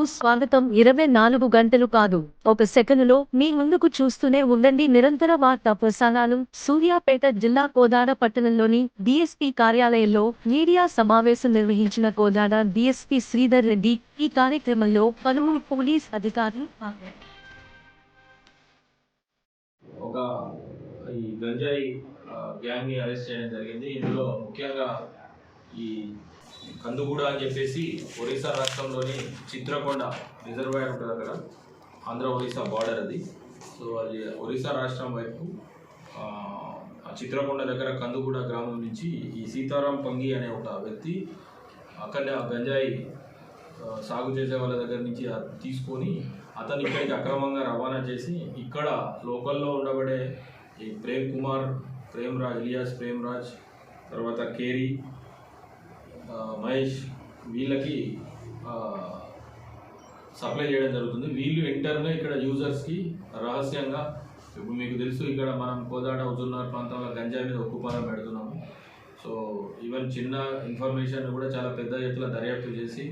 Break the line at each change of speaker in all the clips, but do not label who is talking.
స్వాగతం. ఇరవై నాలుగు గంటలు కాదు. ఒక సెకనులో మీ ముందుకు చూస్తూనే ఉండండి. నిరంతర వార్తా ప్రసారాలు. సూర్యాపేట జిల్లా కోదాడ పట్టణంలోని డిఎస్పీ కార్యాలయంలో మీడియా సమావేశం నిర్వహించిన కోదాడ డిఎస్పీ శ్రీధర్ రెడ్డి ఈ కార్యక్రమంలో పలువురు పోలీస్ అధికారులు
ఒక ఈ గంజాయి గ్యాంగ్ని అరెస్ట్ చేయడం జరిగింది. ఇందులో ముఖ్యంగా ఈ కందుగూడ అని చెప్పేసి ఒరిస్సా రాష్ట్రంలోని చిత్రకొండ రిజర్వాయర్ ఉంటుంది అక్కడ. ఆంధ్ర ఒరిస్సా బార్డర్ అది. సో అది ఒరిస్సా రాష్ట్రం వైపు ఆ, చిత్రకొండ దగ్గర కందుగూడ గ్రామం నుంచి ఈ సీతారాం పంగి అనే ఒక వ్యక్తి అక్కడనే ఆ గంజాయి సాగు చేసే వాళ్ళ దగ్గర నుంచి అది తీసుకొని అతను ఇక్కడికి అక్రమంగా రవాణా చేసి ఇక్కడ లోకల్లో ఉండబడే ఈ ప్రేమ్ కుమార్ ప్రేమ్ రాజ్ ఇలియాస్ ప్రేమ్ రాజ్ తర్వాత కేరీ మహేష్ వీళ్ళకి సప్లై చేయడం జరుగుతుంది. వీళ్ళు ఇంటర్నే ఇక్కడ యూజర్స్కి రహస్యంగా ఇప్పుడు మీకు తెలుసు ఇక్కడ మనం కోదాడ హుజూర్నగర్ ప్రాంతంలో గంజాయి మీద ఉక్కుపాదం పెడుతున్నాము. సో ఈవెన్ చిన్న ఇన్ఫర్మేషన్ కూడా చాలా పెద్ద ఎత్తున దర్యాప్తు చేసి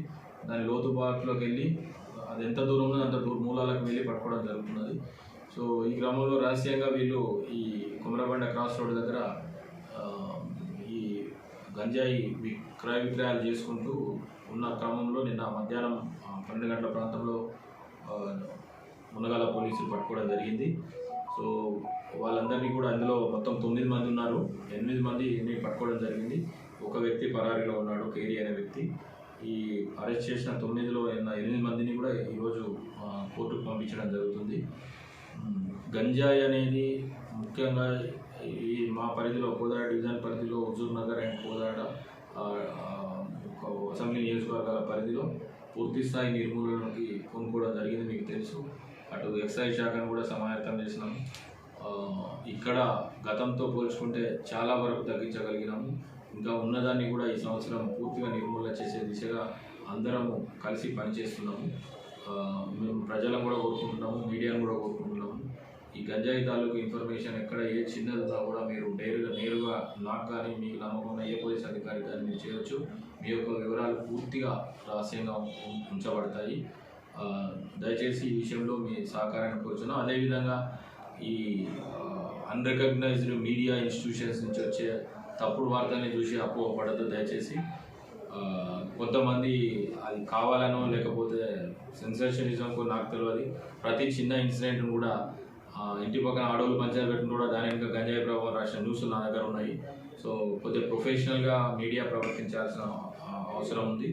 దాని లోతుబాట్లోకి వెళ్ళి అది ఎంత దూరం ఉందో అంత దూరం మూలాలకు వెళ్ళి పట్టుకోవడం జరుగుతున్నది. సో ఈ క్రమంలో రహస్యంగా వీళ్ళు ఈ కుమరబండ క్రాస్ రోడ్ దగ్గర గంజాయి క్రయ విక్రయాలు చేసుకుంటూ ఉన్న క్రమంలో నిన్న మధ్యాహ్నం పన్నెండు గంటల ప్రాంతంలో మునగాల పోలీసులు పట్టుకోవడం జరిగింది. సో వాళ్ళందరినీ కూడా అందులో మొత్తం తొమ్మిది మంది ఉన్నారు. ఎనిమిది మందిని పట్టుకోవడం జరిగింది. ఒక వ్యక్తి పరారీలో ఉన్నాడు కేరీ అనే వ్యక్తి. ఈ అరెస్ట్ చేసిన తొమ్మిదిలో ఎనిమిది మందిని కూడా ఈరోజు కోర్టుకు పంపించడం జరుగుతుంది. గంజాయి అనేది ముఖ్యంగా ఈ మా పరిధిలో కోదాడ డివిజన్ పరిధిలో హుజూర్ నగర్ అండ్ కోదాడ అసెంబ్లీ నియోజకవర్గాల పరిధిలో పూర్తి స్థాయి నిర్మూలనకి కొనుక్కోవడం జరిగింది మీకు తెలుసు. అటు ఎక్సైజ్ శాఖను కూడా సమాయత్తం చేసినాం ఇక్కడ గతంతో పోల్చుకుంటే చాలా వరకు తగ్గించగలిగినాము. ఇంకా ఉన్నదాన్ని కూడా ఈ సంవత్సరం పూర్తిగా నిర్మూలన చేసే దిశగా అందరము కలిసి పనిచేస్తున్నాము. మేము ప్రజలను కూడా కోరుకుంటున్నాము మీడియాను కూడా కోరుకుంటున్నాము. ఈ గంజాయి తాలూకు ఇన్ఫర్మేషన్ ఎక్కడ ఏ చిన్నదిగా కూడా మీరు నేరుగా నేరుగా నాకు కానీ మీకు నమ్మకం ఏ పోలీస్ అధికారి కానీ మీరు చేయవచ్చు మీ యొక్క వివరాలు పూర్తిగా రహస్యంగా ఉంచబడతాయి. దయచేసి ఈ విషయంలో మీ సహకారాన్ని కోరుచున్నాం. అదేవిధంగా ఈ అన్రికగ్నైజ్డ్ మీడియా ఇన్స్టిట్యూషన్స్ నుంచి వచ్చే తప్పుడు వార్తల్ని చూసి అపోహపడద్దు దయచేసి. కొంతమంది అది కావాలనో లేకపోతే సెన్సేషనిజంకో నాకు తెలియదు ప్రతి చిన్న ఇన్సిడెంట్ను కూడా ఇంటి పక్కన ఆడవాళ్ళు పంచాయతీ పెట్టిన కూడా దాని వెనుక గంజాయి ప్రభావం రాసిన న్యూస్లు నా దగ్గర ఉన్నాయి. సో కొద్దిగా ప్రొఫెషనల్గా మీడియా ప్రవర్తించాల్సిన అవసరం ఉంది.